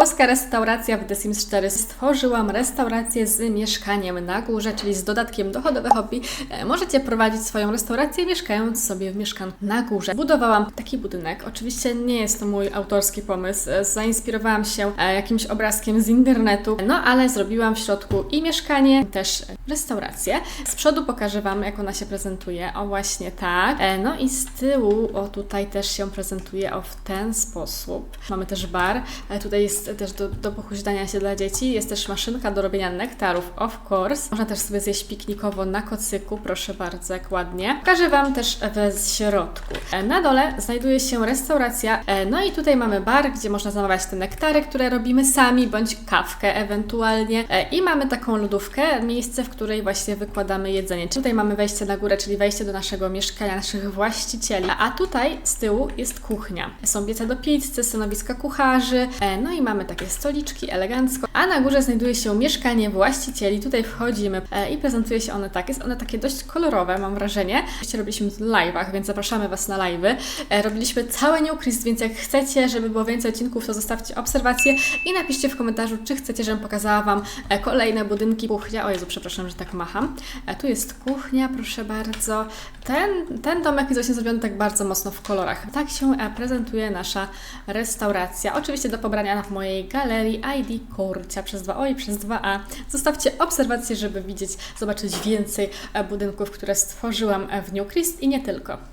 Polska restauracja w The Sims 4 stworzyłam restaurację z mieszkaniem na górze, czyli z dodatkiem dochodowe hobby. E, Możecie prowadzić swoją restaurację mieszkając sobie w mieszkaniu na górze. Budowałam taki budynek. Oczywiście nie jest to mój autorski pomysł. E, Zainspirowałam się e, jakimś obrazkiem z internetu, no ale zrobiłam w środku i mieszkanie, też restaurację. Z przodu pokażę Wam, jak ona się prezentuje. O właśnie tak. No i z tyłu, o tutaj też się prezentuje o w ten sposób. Mamy też bar. Tutaj jest też do, do pochuźdania się dla dzieci. Jest też maszynka do robienia nektarów, of course. Można też sobie zjeść piknikowo na kocyku, proszę bardzo, jak ładnie. Pokażę Wam też w środku. E, Na dole znajduje się restauracja, e, no i tutaj mamy bar, gdzie można zamawiać te nektary, które robimy sami, bądź kawkę ewentualnie. E, I mamy taką lodówkę, miejsce, w której właśnie wykładamy jedzenie. Tutaj mamy wejście na górę, czyli wejście do naszego mieszkania, naszych właścicieli. A- tutaj z tyłu jest kuchnia. Są piece do pizzy, stanowiska kucharzy, e, no i mamy takie stoliczki elegancko. A na górze znajduje się mieszkanie właścicieli. Tutaj wchodzimy e, i prezentuje się one tak. Jest one takie dość kolorowe, mam wrażenie. Oczywiście robiliśmy w live'ach, więc zapraszamy Was na live'y. E, Robiliśmy całe New Christ, więc jak chcecie, żeby było więcej odcinków, to zostawcie obserwację i napiszcie w komentarzu, czy chcecie, żebym pokazała Wam e, kolejne budynki kuchnia. O Jezu, przepraszam, że tak macham. Tu jest kuchnia, proszę bardzo. Ten, ten domek jest właśnie zrobiony tak bardzo mocno w kolorach. Tak się prezentuje nasza restauracja. Oczywiście do pobrania w mojej galerii ID Kurcia przez 2O i przez 2A. Zostawcie obserwację, żeby widzieć, zobaczyć więcej e, budynków, które stworzyłam e, w New Christ i nie tylko.